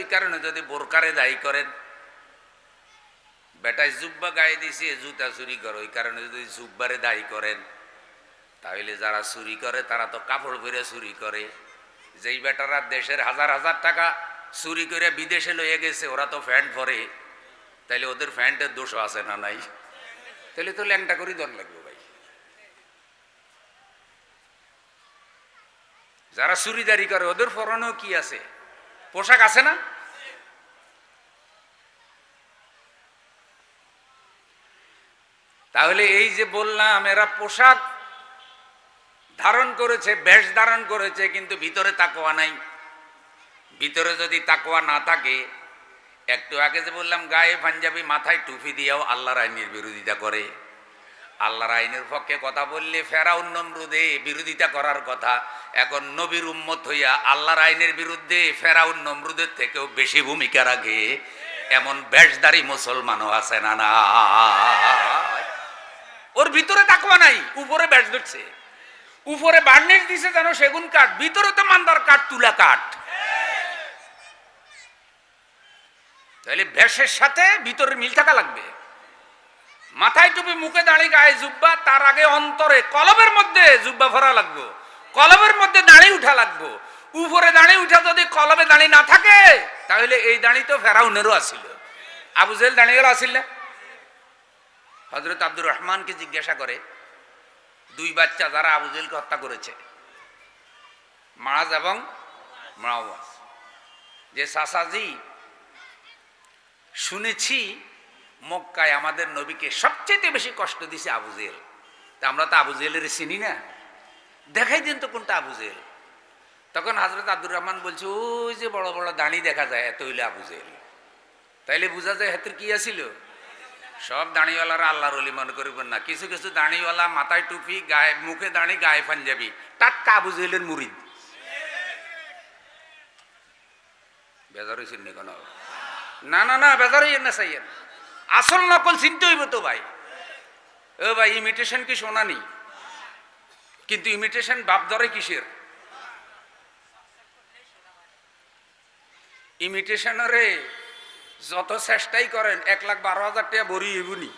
ওই কারণে যদি বোরকারে দায়ী করেন বেটায় জুব্বা গায়ে দিছে, জুতা চুরি করে, ওই কারণে যদি জুব্বারে দায়ী করেন, তাহলে যারা চুরি করে, তারা তো কাপড় পরে চুরি করে। যেই বেটারা দেশের হাজার হাজার টাকা চুরি করে বিদেশে লইয়ে গেছে, ওরা তো প্যান্ট পরে। তাইলে ওদের ফ্যান্টের দোষও আছে না নাই? তাহলে তো ল্যাংটা করেই দর লাগবে ভাই। যারা চুরিদারি করে, ওদের পরনেও কি আছে? পোশাক আছে না? তাহলে এই যে বললাম, এরা পোশাক ধারণ করেছে, বেশ ধারণ করেছে, কিন্তু ভিতরে তাকোয়া নাই। ভিতরে যদি তাকোয়া না থাকে, একটু আগে যে বললাম, গায়ে পাঞ্জাবি মাথায় টুপি দিয়েও আল্লাহর আইনের বিরোধিতা করে। আল্লাহর আইনের পক্ষে কথা বললে ফেরাউন নমরুদে বিরোধিতা করার কথা। এখন নবীর উম্মত হইয়া আল্লাহর আইনের বিরুদ্ধে ফেরাউন নমরুদের থেকেও বেশি ভূমিকা রাখে। এমন বেশদারি মুসলমানও আছে না না। ওর ভিতরে তাকুয়া নাই, উপরে ব্যাস ধরছে। উপরে বার্নিশ দিছে যেন সেগুন কাঠ, ভিতরে তো মান্দার কাঠ, তুলা কাঠ। তাহলে ভেষের সাথে ভিতরে মিল থাকা লাগবে। মাথায় টুপি, মুখে দাঁড়িয়ে গায়ে জুব্বা, তার আগে অন্তরে কলবের মধ্যে জুব্বা ভরা লাগবো। কলবের মধ্যে দাঁড়িয়ে উঠা লাগবো। উপরে দাঁড়িয়ে উঠা যদি কলবে দাঁড়িয়ে না থাকে, তাহলে এই দাঁড়ি তো ফেরাউনেরও আসিল। আবু জেল দাঁড়িয়ে গেল আসিল না। হজরত আব্দুর রহমানকে জিজ্ঞাসা করে, দুই বাচ্চা যারা আবু জেলকে হত্যা করেছে, মারাজ এবং মাওয়াজ। যে সাসাজি শুনেছি মক্কায় আমাদের নবীকে সবচেয়ে বেশি কষ্ট দিছে আবু জেল তা আমরা তো আবু জেলের চিনি না। দেখাই দিন তো কোনটা আবু জেল তখন হাজরত আব্দুর রহমান বলছে, ওই যে বড় বড় দাঁড়ি দেখা যায়, এত হইলে আবু জেল তাইলে বোঝা যায় হাতের কি আছিল? সব দাঁড়িওয়ালারা আল্লাহর অলি মনে করিবেন না। কিছু কিছু দাঁড়িওয়ালা মাথায় টুপি, গায়ে, মুখে দাঁড়ি, গায়ে পাঞ্জাবি। টাটকা আবু জেলের মুরিদ বেজার হয়েছেন না না না বেজার হইয়েন না চাইয়েন আসল নকল চিনতে হইব তো ভাই। ও ভাই ইমিটেশন কি শোনা নেই কিন্তু ইমিটেশন বাপ ধরে কিসের? ইমিটেশনরে যত চেষ্টাই করেন, এক লাখ বারো হাজার টাকা বড়ি এবুনি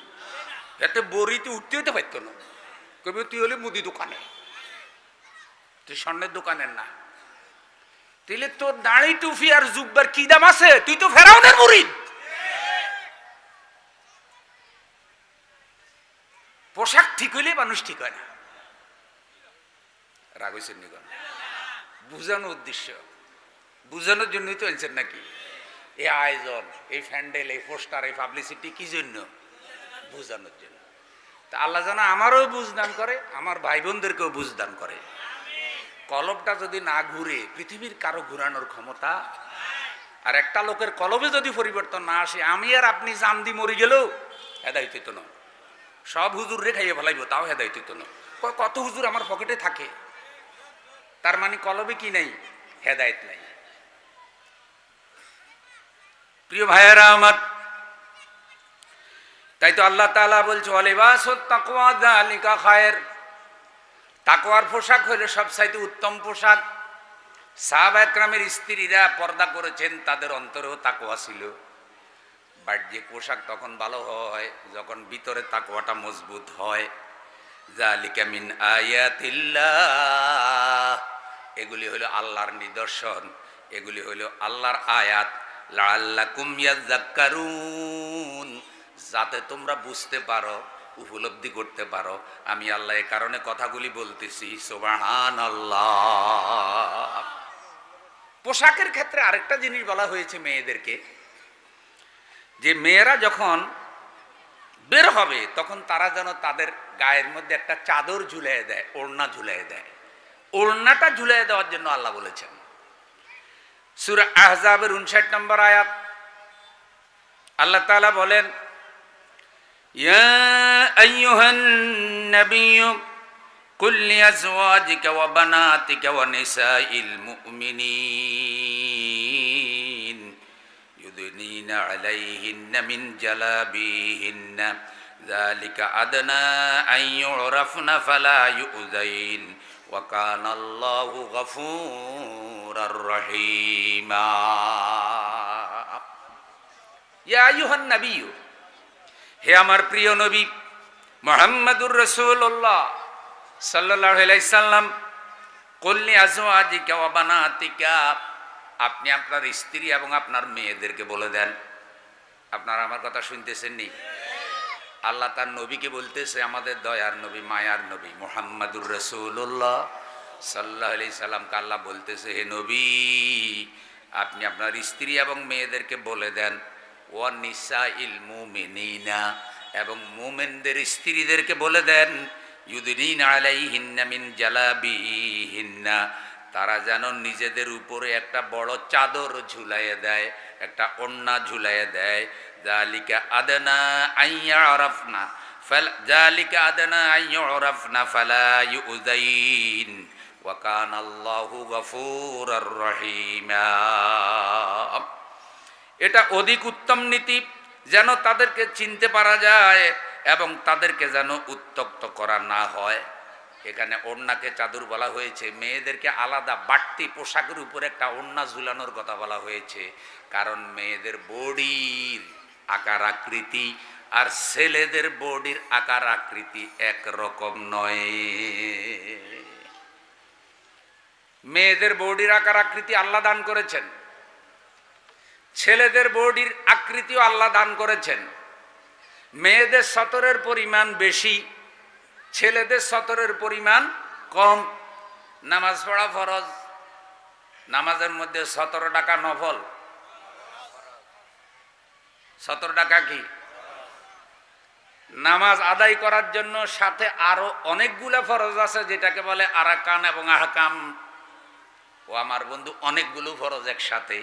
এতে বড়িতে উঠতে হইতে পারত না। কবি তুই হলে মুদি দোকানে তুই স্বর্ণের দোকানের না। তাইলে তোর দাড়ি টুফি আর জুব্বার কি দাম আছে? তুই তো ফেরাউনের মুরিদ। পোশাক ঠিক হইলে মানুষ ঠিক হয় না। রাগ হয়েছেন নিগন বুঝানোর উদ্দেশ্য। বুঝানোর জন্যই তো আনছেন নাকি? এই আয়োজন, এই ফ্যান্ডেল, এই পোস্টার, এই পাবলিসিটি কি জন্য? বুঝানোর জন্য। তা আল্লাহ যেন আমারও বুঝদান করে, আমার ভাই বোনদেরকেও বুঝদান করে। কলবটা যদি না ঘুরে, পৃথিবীর কারও ঘুরানোর ক্ষমতা? আর একটা লোকের কলবে যদি পরিবর্তন না আসে, আমি আর আপনি জামদি মরি গেলেও হেদায়িত হইতো না সব হুজুর রে খাইয়ে ফেলাইব, তাও হেদায়িত হইতো না। কত হুজুর আমার পকেটে থাকে? তার মানে কলবে কি নাই? হেদায়ত নাই। প্রিয় ভাইয়েরা আমার, তাই তো আল্লাহ তাআলা বলছে অলিবাস তাকওয়া, যালিকা খায়ের। তাকওয়ার পোশাক হইলে সবচাইতে উত্তম পোশাক। সাহাবা একরামের স্ত্রীরা পর্দা করেছেন, তাদের অন্তরেও তাকওয়া ছিল। বাহ্যিক পোশাক তখন ভালো হয়, যখন ভিতরে তাকওয়াটা মজবুত হয়। জালিকা মিন আয়াতিল্লাহ। এগুলি হলো আল্লাহর নিদর্শন, এগুলি হলো আল্লাহর আয়াত। লাল্লাকুম ইয়াযাক্কারুন যাতে তোমরা বুঝতে পারো, উপলব্ধি করতে পারো, আমি আল্লাহ এ কারণে কথাগুলি বলতেছি সোবাহান আল্লাহ পোশাকের ক্ষেত্রে আরেকটা জিনিস বলা হয়েছে মেয়েদেরকে যে মেয়েরা যখন বের হবে, তখন তারা যেন তাদের গায়ের মধ্যে একটা চাদর ঝুলিয়ে দেয়, ওড়না ঝুলিয়ে দেয়। ওড়নাটা ঝুলিয়ে দেওয়ার জন্য আল্লাহ বলেছেন। সুর আহজাবের উনষাট নম্বর আয়াত। আল্লাহ তাআলা বলেন, ইয়া আইয়ুহান নাবিয়্যু, কুল লিআজওয়াজিকা ওয়া বানাতিকা ওয়া নিসাইল মুমিনিন। ইউদনিনা আলাইহিন্না মিন জালাবিহিন্না ذلك أدنى أن يعرفن فلا يؤذين وكان الله غفورا رحيما ইয়া আইয়ুহান নাবিয়্যু হে আমার প্রিয় নবী মোহাম্মদুর রসুল্লাহ সাল্লাহ সাল্লাম কল্লি আজওয়াজিকা ওয়া বানাতিকা আপনি আপনার স্ত্রী এবং আপনার মেয়েদেরকে বলে দেন। আপনারা আমার কথা শুনতেছেন নি আল্লাহ তার নবীকে বলতেছে, আমাদের দয়ার নবী, মায়ার নবী, মোহাম্মদুর রসুল্লাহ সাল্লাহ আলি সাল্লামকে আল্লাহ বলতেছে, হে নবী, আপনি আপনার স্ত্রী এবং মেয়েদেরকে বলে দেন ও নিসা ইল মুমিনিনা। এবং মুমেনদের স্ত্রীদেরকে বলে দেন ইউদিন আলাই হিন্না মিন জালাবি হিন্না তারা যেন নিজেদের উপরে একটা বড় চাদর ঝুলাইয়ে দেয়, একটা ওন্না ঝুলাইয়ে দেয়। জালিকা আদনা আইয়া আরাফনা, ফাল জালিকা আদনা আইয়া আরাফনা, ফালা ইউযাইন, ওয়া কানা আল্লাহু গফুরার রহিমা। এটা অধিক উত্তম নীতি, যেন তাদেরকে চিনতে পারা যায় এবং তাদেরকে যেন উত্তক্ত করা না হয়। এখানে ওড়নাকে চাদর বলা হয়েছে। মেয়েদেরকে আলাদা বাড়তি পোশাকের উপর একটা ওড়না ঝুলানোর কথা বলা হয়েছে। কারণ মেয়েদের বডির আকার আকৃতি আর ছেলেদের বডির আকার আকৃতি একরকম নয়। মেয়েদের বডির আকার আকৃতি আল্লাহ দান করেছেন। ছেলেদের বডির আকৃতিও আল্লাহ দান করেছেন। মেয়েদের সতরের পরিমাণ বেশি ছেলেদের সতরের পরিমাণ কম। নামাজ পড়া ফরজ। নামাজের মধ্যে সতেরো টাকা নফল। সতেরো টাকা কি? নামাজ আদায় করার জন্য সাথে আরও অনেকগুলো ফরজ আছে, যেটাকে বলে আরাকান এবং আহকাম। ও আমার বন্ধু, অনেকগুলো ফরজ একসাথে।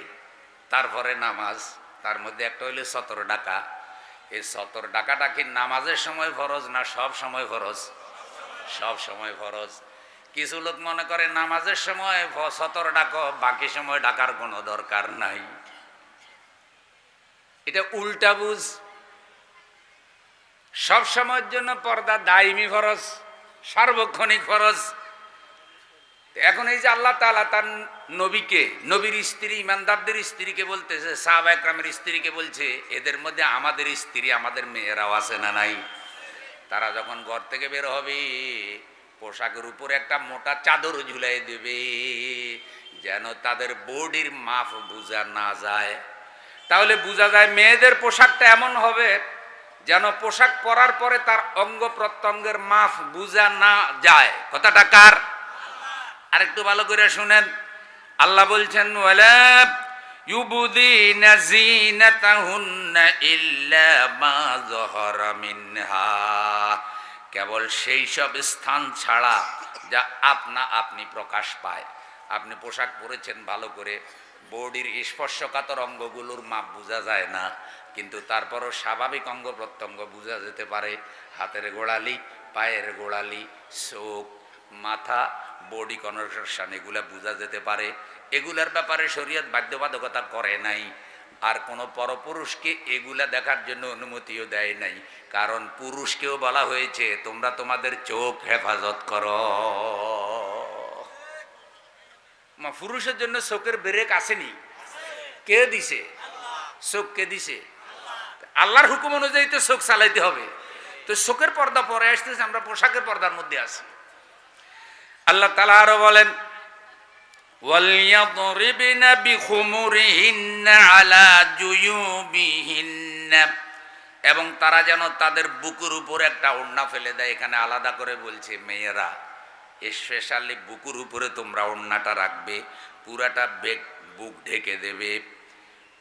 তারপরে নামাজ, তার মধ্যে একটা হইলে সতেরো টাকা। এই সতেরো টাকাটা কি নামাজের সময় ফরজ না সব সময় ফরজ? সব সময় ফরজ। কিছু লোক মনে করে নামাজের সময় সতেরো টাকা বাকি সময় ডাকার কোনো দরকার নাই। এটা উল্টা বুঝ। সব সময়ের জন্য পর্দা দায়মি ফরজ, সার্বক্ষণিক ফরজ। এখন এই যে আল্লাহ তালা তার নবীকে, নবীর স্ত্রী, ইমানদারদের স্ত্রীকে বলতেছে সাহাব একরামের স্ত্রীকে বলছে, এদের মধ্যে আমাদের স্ত্রী, আমাদের মেয়েরাও আছে না নাই? তারা যখন ঘর থেকে বের হবে, পোশাকের উপর একটা মোটা চাদর ঝুলাই দেবে, যেন তাদের বডির মাপ বোঝা না যায়। তাহলে বোঝা যায় মেয়েদের পোশাকটা এমন হবে, যেন পোশাক পরার পরে তার অঙ্গ প্রত্যঙ্গের মাফ বোঝা না যায়। কথাটা কার? আরেকটু ভালো করে শুনেন। আল্লাহ বলছেন ইল্লা মা যহরা মিনহা কেবল সেই সব স্থান ছাড়া যা আপনা আপনি প্রকাশ পায়। আপনি পোশাক পরেছেন ভালো করে, বডির স্পর্শকাতর অঙ্গগুলোর মাপ বোঝা যায় না, কিন্তু তারপরও স্বাভাবিক অঙ্গ প্রত্যঙ্গ বোঝা যেতে পারে। হাতের গোড়ালি, পায়ের গোড়ালি চোখ মাথা, বডি কনভার্সন এগুলা বোঝা যেতে পারে। এগুলার ব্যাপারে শরীয়ত বাধ্যবাধকতা করে নাই। আর কোনো পরপুরুষকে এগুলা দেখার জন্য অনুমতিও দেয় নাই। কারণ পুরুষকেও বলা হয়েছে, তোমরা তোমাদের চোখ হেফাজত করো। মা, পুরুষের জন্য চোখের ব্রেক আসেনি। কে দিছে? চোখ কে দিছে? আল্লাহর হুকুম অনুযায়ী তো চোখ চালাইতে হবে। তো চোখের পর্দা পরে আসতেছে, আমরা পোশাকের পর্দার মধ্যে আছি। আল্লাহ তালা আরও বলেন وَلْيَضْرِبْنَ بِخُمُرِهِنَّ عَلَى جُيُوبِهِنَّ এবং তারা যেন তাদের বুকুর উপর একটা ওড়না ফেলে দেয় এখানে আলাদা করে বলছে মেয়েরা স্পেশালি বুকুর উপরে তোমরা ওড়নাটা রাখবে পুরাটা বেগ বুক ঢেকে দেবে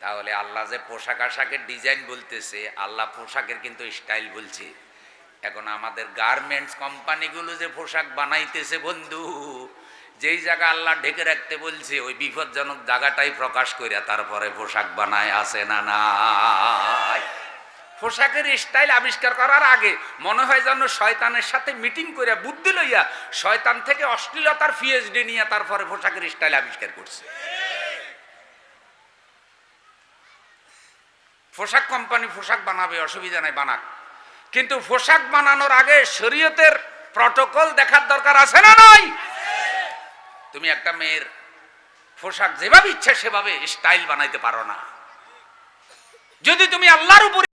তাহলে আল্লাহ যে পোশাক আশাকের ডিজাইন বলতেছে আল্লাহ পোশাকের কিন্তু স্টাইল বলছে এখন আমাদের গার্মেন্টস কোম্পানিগুলো যে পোশাক বানাইতেছে বন্ধু যেই জায়গা আল্লাহ ঢেকে রাখতে বলছে, ওই বিপজ্জনক জায়গাটাই প্রকাশ করিয়া তারপরে পোশাক বানায় আসে না নাই? পোশাকের স্টাইল আবিষ্কার করার আগে মনে হয় যেন শয়তানের সাথে মিটিং করে বুদ্ধি লইয়া শয়তান থেকে অশ্লীলতার পিএইচডি নিয়ে তারপরে পোশাকের স্টাইল আবিষ্কার করছে। পোশাক কোম্পানি পোশাক বানাবে, অসুবিধা নাই, বানাক। কিন্তু পোশাক বানানোর আগে শরীয়তের প্রটোকল দেখার দরকার আছে না নাই? তুমি একটা মেয়ের পোশাক যেভাবে ইচ্ছা সেভাবে স্টাইল বানাইতে পারো না। যদি তুমি আল্লাহর উপরে